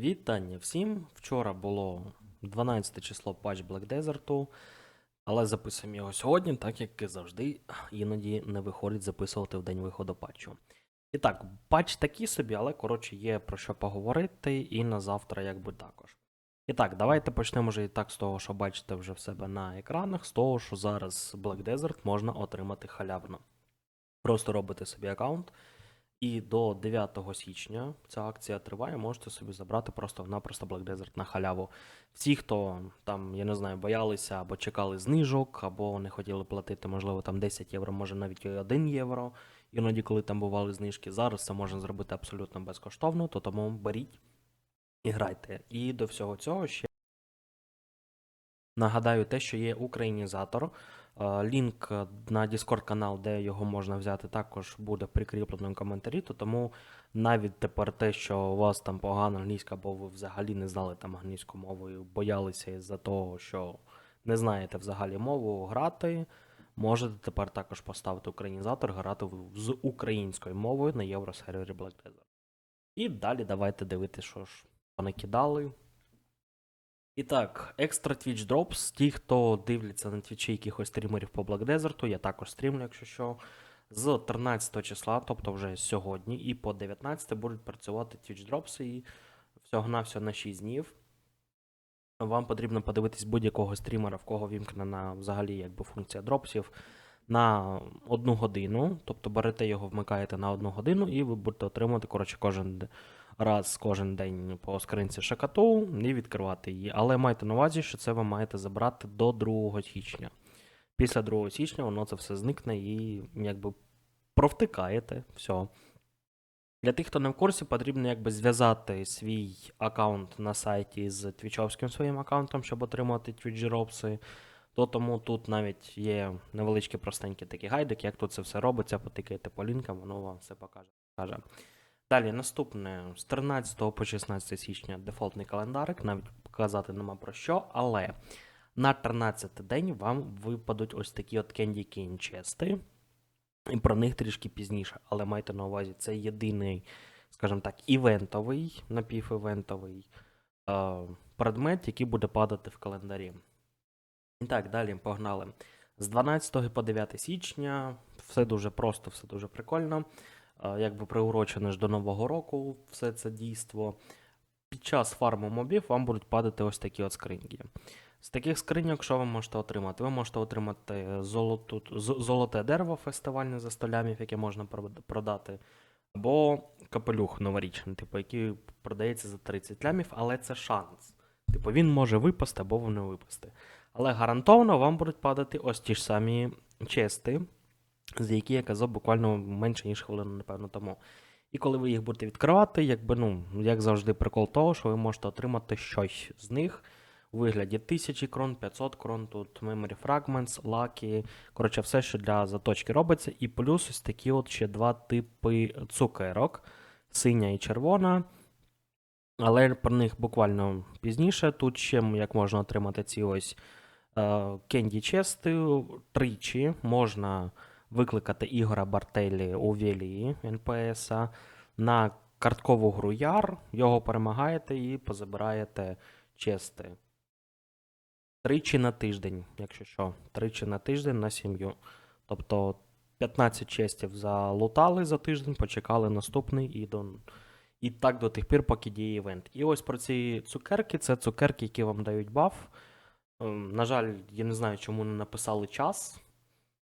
Вітання всім. Вчора було 12 число патч Black Desert, але записуємо його сьогодні, так як і завжди іноді не виходить записувати в день виходу патчу. І так, патч такий собі, але коротше є про що поговорити і на завтра якби також. І так, давайте почнемо вже і так з того, що бачите вже в себе на екранах, з того, що зараз Black Desert можна отримати халявно. Просто робите собі аккаунт. І до 9 січня ця акція триває, можете собі забрати просто-напросто Black Desert на халяву. Всі, хто там, я не знаю, боялися або чекали знижок, або не хотіли платити, можливо, там 10 євро, може навіть і 1 євро. Іноді, коли там бували знижки, зараз це можна зробити абсолютно безкоштовно, то тому беріть і грайте. І до всього цього ще нагадаю те, що є українізатор. Е, Лінк е, на Discord канал, де його можна взяти, також буде прикріплений в коментарі. То тому навіть тепер те, що у вас там погана англійська, або ви взагалі не знали там англійську мову і боялися із-за того, що не знаєте взагалі мову грати. Можете тепер також поставити українізатор, грати з українською мовою на євросервері Black Desert. І далі давайте дивитися, що ж понакидали. І так, екстра Twitch Drops. Ті, хто дивляться на твічі якихось стрімерів по Black Desert, я також стрімлю, якщо що. З 13 числа, тобто вже сьогодні, і по 19 будуть працювати Twitch Drops і всього-навсього на 6 днів. Вам потрібно подивитись будь-якого стрімера, в кого вімкнена взагалі якби функція дропсів на одну годину. Тобто берете його, вмикаєте на одну годину, і ви будете отримувати коротше, кожен раз кожен день по скринці шакату і відкривати її. Але майте на увазі, що це ви маєте забрати до 2 січня. Після 2 січня воно це все зникне і якби провтикаєте. Все. Для тих, хто не в курсі, потрібно якби зв'язати свій аккаунт на сайті з твічовським своїм аккаунтом, щоб отримати Drops. То тому тут навіть є невеличкі простенькі такі гайдики, як тут це все робиться, потикайте по лінкам, воно вам все покаже. Далі, наступне з 13 по 16 січня дефолтний календарик, навіть показати нема про що, але на 13 день вам випадуть ось такі от Candy Cane чести. І про них трішки пізніше, але майте на увазі, це єдиний, скажімо так, івентовий, напівівентовий е, предмет, який буде падати в календарі. І так, далі погнали. З 12 по 9 січня все дуже просто, все дуже прикольно. Якби приурочено ж до Нового року все це дійство. Під час фарму мобів вам будуть падати ось такі от скриньки. З таких скриньок, що ви можете отримати? Ви можете отримати золоту, золоте дерево фестивальне за 100 лямів, яке можна продати, або капелюх новорічний, типу, який продається за 30 лямів, але це шанс. Типу, він може випасти або не випасти. Але гарантовано вам будуть падати ось ті ж самі чести, за які я казав буквально менше, ніж хвилину, напевно, тому. І коли ви їх будете відкривати, якби, ну, як завжди, прикол того, що ви можете отримати щось з них у вигляді 1000 крон, 500 крон, тут Memory Fragments, Lucky, коротше, все, що для заточки робиться. І плюс ось такі от ще два типи цукерок: синя і червона. Але про них буквально пізніше. Тут ще як можна отримати ці ось кенді чести тричі. Можна викликати Ігора Бартелі у Велії НПС на карткову гру Яр, його перемагаєте і позабираєте чести. Тричі на тиждень, якщо що. Тричі на тиждень на сім'ю. Тобто 15 честів залутали за тиждень, почекали наступний і до. І так до тих пір, поки діє івент. І ось про ці цукерки, це цукерки, які вам дають баф. Ем, На жаль, я не знаю, чому не написали час,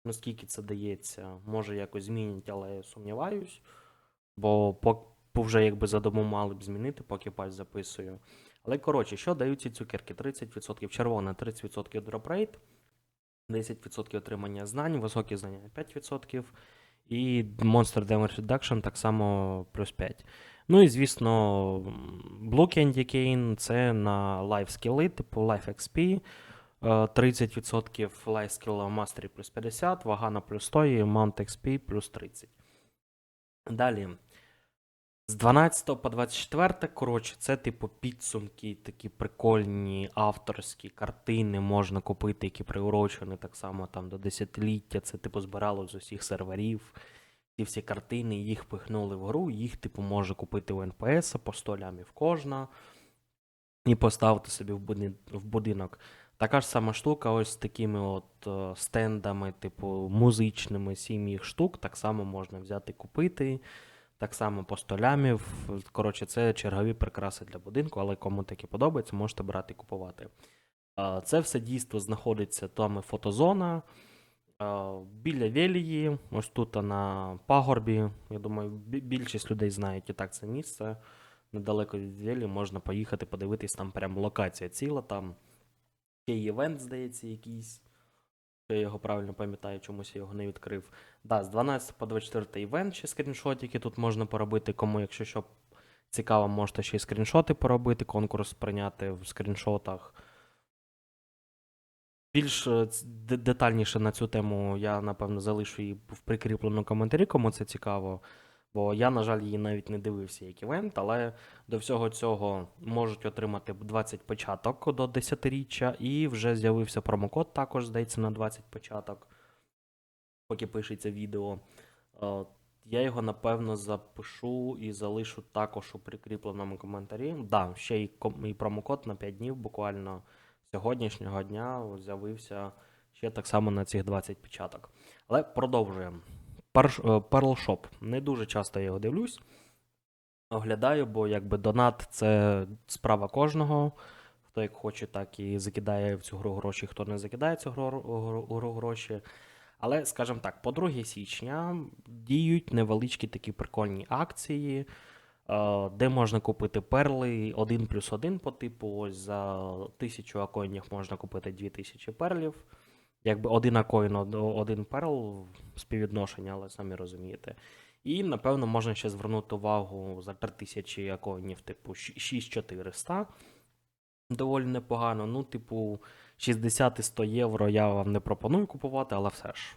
наскільки це дається. Може якось змінять, але я сумніваюсь. Бо по, вже якби задуму мали б змінити, поки пальць записую. Але коротше, що дають ці цукерки? 30% червона, 30% дропрейт, 10% отримання знань, високі знання 5%. І Monster Damage Reduction так само плюс 5. Ну і звісно, Blue Candy Cane це на life скіли, типу Life XP. Е, 30% Life Skill Mastery плюс 50, вага на плюс 100 і Mount XP плюс 30. Далі. З 12 по 24, коротше, це типу підсумки, такі прикольні авторські картини можна купити, які приурочені так само там до десятиліття. Це типу збирало з усіх серверів. Ці всі картини їх пихнули в гру, їх, типу, може купити у НПС по 100 лямів кожна. і поставити собі в будинок. Така ж сама штука, ось з такими от е, стендами, типу музичними, сім їх штук, так само можна взяти купити. Так само по столямів. Коротше, це чергові прикраси для будинку, але кому таке подобається, можете брати і купувати. Це все дійство знаходиться там фотозона. Біля Велії, ось тут на пагорбі. Я думаю, більшість людей знають і так це місце. Недалеко від Велії можна поїхати подивитись, там прям локація ціла, там ще івент, здається, якийсь. Я його правильно пам'ятаю, чомусь я його не відкрив. Да, з 12 по 24 івент ще скріншотики тут можна поробити. Кому, якщо що цікаво, можете ще й скріншоти поробити, конкурс прийняти в скріншотах. Більш е, детальніше на цю тему я, напевно, залишу її в прикріпленому коментарі, кому це цікаво. Бо я, на жаль, її навіть не дивився як івент, але до всього цього можуть отримати 20 початок до 10-річчя, і вже з'явився промокод, також здається, на 20 початок, поки пишеться відео. Е, Я його напевно запишу і залишу також у прикріпленому коментарі. Да, ще й, і промокод на 5 днів, буквально сьогоднішнього дня з'явився ще так само на цих 20 початок. Але продовжуємо. Е, Pearl Shop. Не дуже часто я його дивлюсь. Оглядаю, бо якби донат це справа кожного. Хто як хоче, так і закидає в цю гру гроші, хто не закидає цю гру, гру, гру гроші. Але, скажімо так, по 2 січня діють невеличкі такі прикольні акції, е, де можна купити перли 1 плюс 1 по типу. Ось за 1000 акоїнів можна купити 2000 перлів. Якби один акоін, один перл співвідношення, але самі розумієте. І, напевно, можна ще звернути увагу за 3000 акоїнів, типу 6400. Доволі непогано. Ну, типу, 60 і 100 євро я вам не пропоную купувати, але все ж.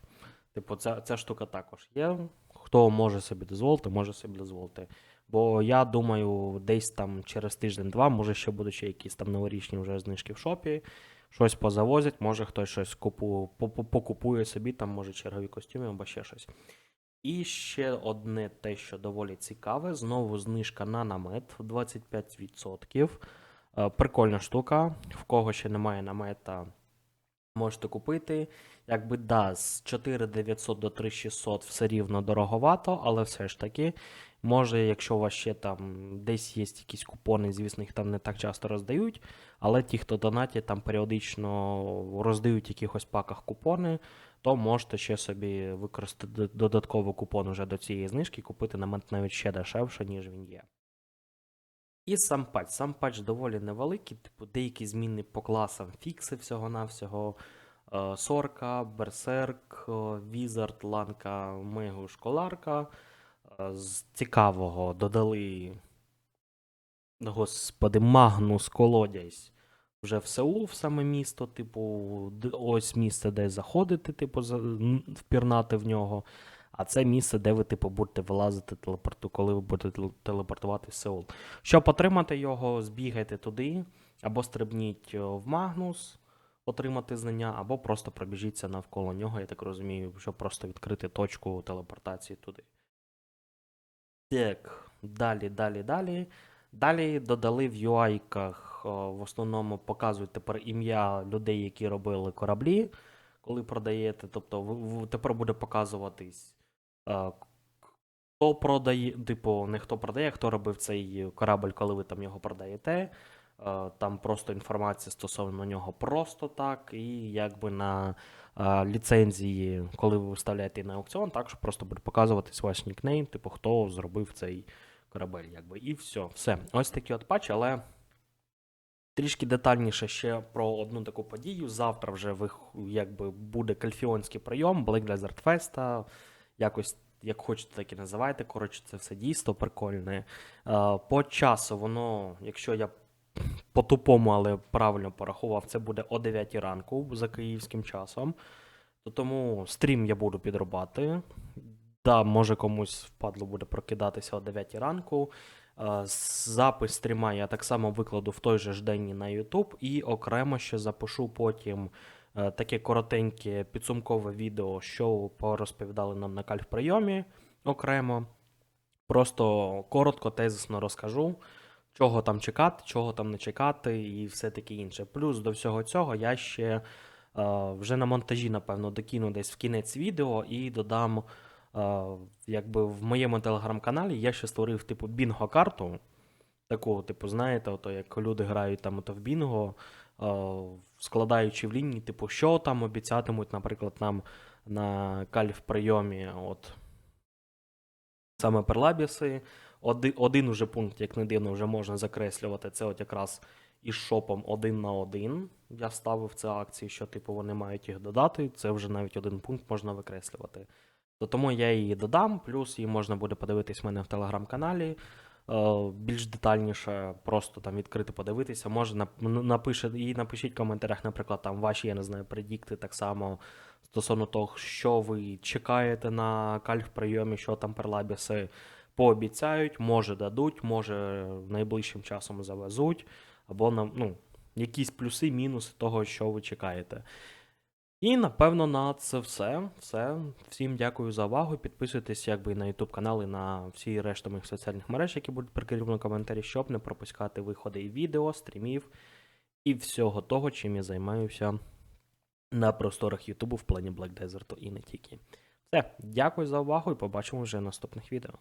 Типу, ця, ця штука також є. Хто може собі дозволити, може собі дозволити. Бо я думаю, десь там через тиждень-два, може ще будуть ще якісь там новорічні вже знижки в шопі. Щось позавозять, може хтось щось купу, по- по- покупує собі, там, може, чергові костюми або ще щось. І ще одне те, що доволі цікаве, знову знижка на намет в 25%. Е, Прикольна штука. В кого ще немає намета, можете купити. Якби да, з 4900 до 3600 все рівно дороговато, але все ж таки, може, якщо у вас ще там десь є якісь купони, звісно, їх там не так часто роздають, але ті, хто донатять, там періодично роздають в якихось паках купони, то можете ще собі використати додатковий купон вже до цієї знижки, купити намет навіть ще дешевше, ніж він є. І сам патч. Сам патч доволі невеликий, типу деякі зміни по класам фікси всього-навсього. Е, Сорка, Берсерк, е, Візард, Ланка, Мегу, Школарка. З цікавого додали. Господи, Магнус Колодязь вже в селу, в саме місто, типу, ось місце, де заходити, типу, впірнати в нього. А це місце, де ви, типу, будете вилазити телепорту, коли ви будете телепортувати в Сеул. Щоб отримати його, збігайте туди, або стрибніть е, в Магнус, отримати знання, або просто пробіжіться навколо нього, я так розумію, щоб просто відкрити точку телепортації туди. Так, далі, далі, далі. Далі додали в UI-ках, в основному показують тепер ім'я людей, які робили кораблі, коли продаєте. Тобто тепер буде показуватись, е, хто продає, типу, не хто продає, хто робив цей корабль, коли ви там його продаєте. Е, Там просто інформація стосовно нього просто так, і якби на е, ліцензії, коли ви виставляєте на аукціон, також просто буде показуватись ваш нікнейм, типу, хто зробив цей корабель, якби. І все. Все. Ось такі от патчі, але трішки детальніше ще про одну таку подію. Завтра вже вих... якби буде кальфіонський прийом, Black Desert Fest, якось. Як хочете, так і називайте. Коротше, це все дійство прикольне. Е, По часу воно, якщо я по-тупому, але правильно порахував, це буде о 9 ранку за київським часом. То тому стрім я буду підрубати. Да, може комусь впадло буде прокидатися о 9 ранку. Е, Запис стріма я так само викладу в той же ж день на YouTube, і окремо ще запишу потім е, таке коротеньке підсумкове відео, що порозповідали нам на кальф прийомі окремо. Просто коротко, тезисно розкажу, чого там чекати, чого там не чекати, і все таке інше. Плюс до всього цього я ще е, вже на монтажі, напевно, докину десь в кінець відео і додам, е, якби в моєму телеграм-каналі я ще створив типу бінго-карту. Таку, типу, знаєте, ото як люди грають там ото в бінго, е, складаючи в лінії, типу, що там обіцятимуть, наприклад, нам на кальф прийомі, от саме перлабіси. Один, один уже пункт, як не дивно, вже можна закреслювати. Це от якраз із шопом один на один. Я ставив це акції, що типу вони мають їх додати. Це вже навіть один пункт можна викреслювати. То тому я її додам, плюс її можна буде подивитись в мене в телеграм-каналі. Е, Більш детальніше, просто там відкрити подивитися. Може, нап- напише, і напишіть в коментарях, наприклад, там ваші, я не знаю, предікти так само стосовно того, що ви чекаєте на кальф прийомі, що там перлабіси пообіцяють, може дадуть, може найближчим часом завезуть, або ну, якісь плюси, мінуси того, що ви чекаєте. І напевно на це все. все. Всім дякую за увагу. Підписуйтесь якби на YouTube канал і на всі решта моїх соціальних мереж, які будуть прикріплені в коментарі, щоб не пропускати виходи і відео, стрімів і всього того, чим я займаюся на просторах Ютубу в плані Black Desert і не тільки. Все, дякую за увагу і побачимо вже в наступних відео.